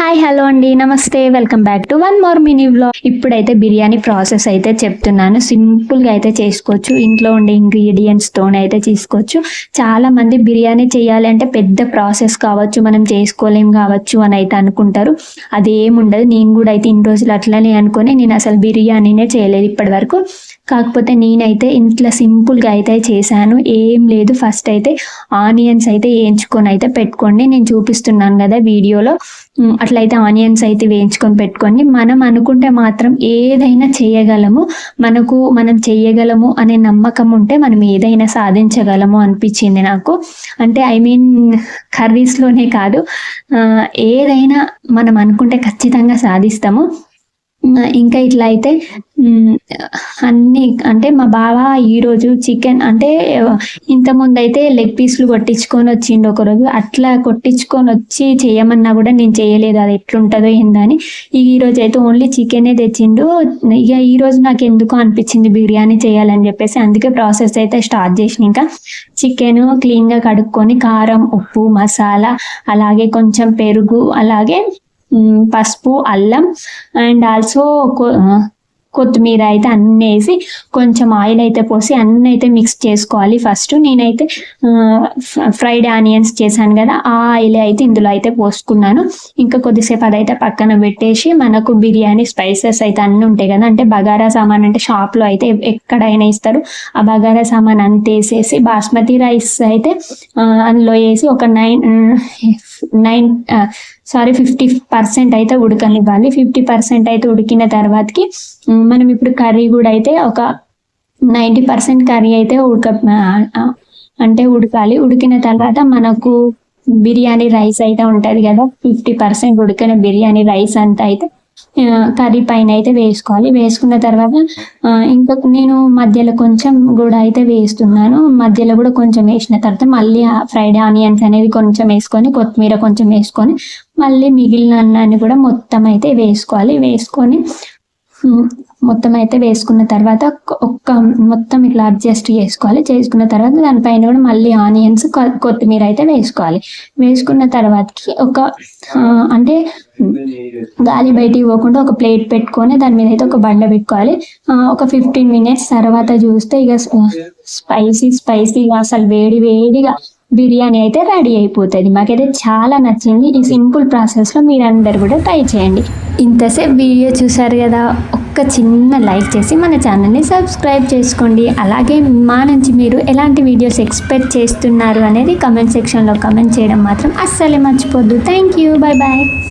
Hi hello అండి. నమస్తే. Welcome back to one more mini vlog. ఇప్పుడైతే బిర్యానీ ప్రాసెస్ అయితే చెప్తున్నాను. సింపుల్గా అయితే చేసుకోవచ్చు. ఇంట్లో ఉండే ఇంగ్రీడియంట్స్ తోనే అయితే చేసుకోవచ్చు. చాలా మంది బిర్యానీ చేయాలి అంటే పెద్ద ప్రాసెస్ కావచ్చు మనం చేసుకోలేం కావచ్చు అని అయితే అనుకుంటారు. అది ఏముండదు. నేను కూడా అయితే ఇన్ని రోజులు అట్లనే అనుకొని నేను అసలు బిర్యానీనే చేయలేదు ఇప్పటి వరకు కాకపోతే నేనైతే ఇంట్లో సింపుల్గా అయితే చేశాను. ఏం లేదు. ఫస్ట్ అయితే ఆనియన్స్ అయితే వేయించుకొని అయితే పెట్టుకోండి. నేను చూపిస్తున్నాను కదా వీడియోలో. అట్లయితే ఆనియన్స్ అయితే వేయించుకొని పెట్టుకోండి. మనం అనుకుంటే మాత్రం ఏదైనా చేయగలము. మనకు మనం చేయగలము అనే నమ్మకం ఉంటే మనం ఏదైనా సాధించగలము అనిపించింది నాకు. అంటే ఐ మీన్ కర్రీస్లోనే కాదు. ఏదైనా మనం అనుకుంటే ఖచ్చితంగా సాధిస్తాము. ఇంకా ఇట్లా అయితే అంటే మా బావ ఈరోజు చికెన్ అంటే ఇంతకుముందు అయితే లెగ్ పీస్లు కొట్టించుకొని వచ్చిండు ఒకరోజు. అట్లా కొట్టించుకొని వచ్చి చేయమన్నా కూడా నేను చేయలేదు. అది ఎట్లుంటుందో ఏందని ఇక అయితే ఓన్లీ చికెనే తెచ్చిండు. ఇక ఈరోజు నాకు ఎందుకు అనిపించింది బిర్యానీ చేయాలని చెప్పేసి. అందుకే ప్రాసెస్ అయితే స్టార్ట్ చేసిన. ఇంకా చికెన్ క్లీన్గా కడుక్కొని కారం ఉప్పు మసాలా అలాగే కొంచెం పెరుగు అలాగే పసుపు అల్లం అండ్ ఆల్సో కొత్తిమీర అయితే అన్నీ వేసి కొంచెం ఆయిల్ అయితే పోసి అన్నీ అయితే మిక్స్ చేసుకోవాలి ఫస్ట్ నేనైతే ఫ్రైడ్ ఆనియన్స్ చేశాను కదా ఆ ఆయిల్ అయితే ఇందులో అయితే పోసుకున్నాను. ఇంకా కొద్దిసేపు అదైతే పక్కన పెట్టేసి మనకు బిర్యానీ స్పైసెస్ అయితే అన్నీ ఉంటాయి కదా అంటే బగారా సామాన్ అంటే షాప్లో అయితే ఎక్కడైనా ఇస్తారు. ఆ బగారా సామాన్ అంత వేసేసి బాస్మతి రైస్ అయితే అందులో వేసి ఒక nine nine sorry fifty percent అయితే ఉడకనివ్వాలి. ఫిఫ్టీ పర్సెంట్ అయితే ఉడికిన తర్వాతకి మనం ఇప్పుడు కర్రీ కూడా అయితే ఒక నైంటీ పర్సెంట్ కర్రీ అయితే ఉడక అంటే ఉడకాలి. ఉడికిన తర్వాత మనకు బిర్యానీ రైస్ అయితే ఉంటుంది కదా. ఫిఫ్టీ పర్సెంట్ ఉడికిన బిర్యానీ రైస్ అంతా అయితే కర్రీ పైన అయితే వేసుకోవాలి. వేసుకున్న తర్వాత ఇంకా నేను మధ్యలో కొంచెం కూడా అయితే వేస్తున్నాను. మధ్యలో కూడా కొంచెం వేసిన తర్వాత మళ్ళీ ఫ్రైడ్ ఆనియన్స్ అనేది కొంచెం వేసుకొని కొత్తిమీర కొంచెం వేసుకొని మళ్ళీ మిగిలిన అన్నాన్ని కూడా మొత్తం అయితే వేసుకోవాలి. వేసుకొని మొత్తం అయితే వేసుకున్న తర్వాత ఒక్క- మొత్తం ఇట్లా అడ్జస్ట్ చేసుకోవాలి. చేసుకున్న తర్వాత దానిపైన కూడా మళ్ళీ ఆనియన్స్ కొత్తిమీర అయితే వేసుకోవాలి. వేసుకున్న తర్వాతకి ఒక అంటే గాలి బయటికి పోకుండా ఒక ప్లేట్ పెట్టుకొని దాని మీద అయితే ఒక బండ పెట్టుకోవాలి. ఒక ఫిఫ్టీన్ మినిట్స్ తర్వాత చూస్తే ఇక స్పైసీ స్పైసీగా అసలు వేడి వేడిగా బిర్యానీ అయితే రెడీ అయిపోతుంది. మాకైతే చాలా నచ్చింది. ఈ సింపుల్ ప్రాసెస్లో మీరందరు కూడా ట్రై చేయండి. ఇంతసేపు వీడియో చూసారు కదా? ఒక్క చిన్న లైక్ చేసి మన ఛానల్ని సబ్స్క్రైబ్ చేసుకోండి. అలాగే మా నుంచి మీరు ఎలాంటి వీడియోస్ ఎక్స్పెక్ట్ చేస్తున్నారు అనేది కమెంట్ సెక్షన్లో కమెంట్ చేయడం మాత్రం అస్సలే మర్చిపోద్దు. Thank you bye bye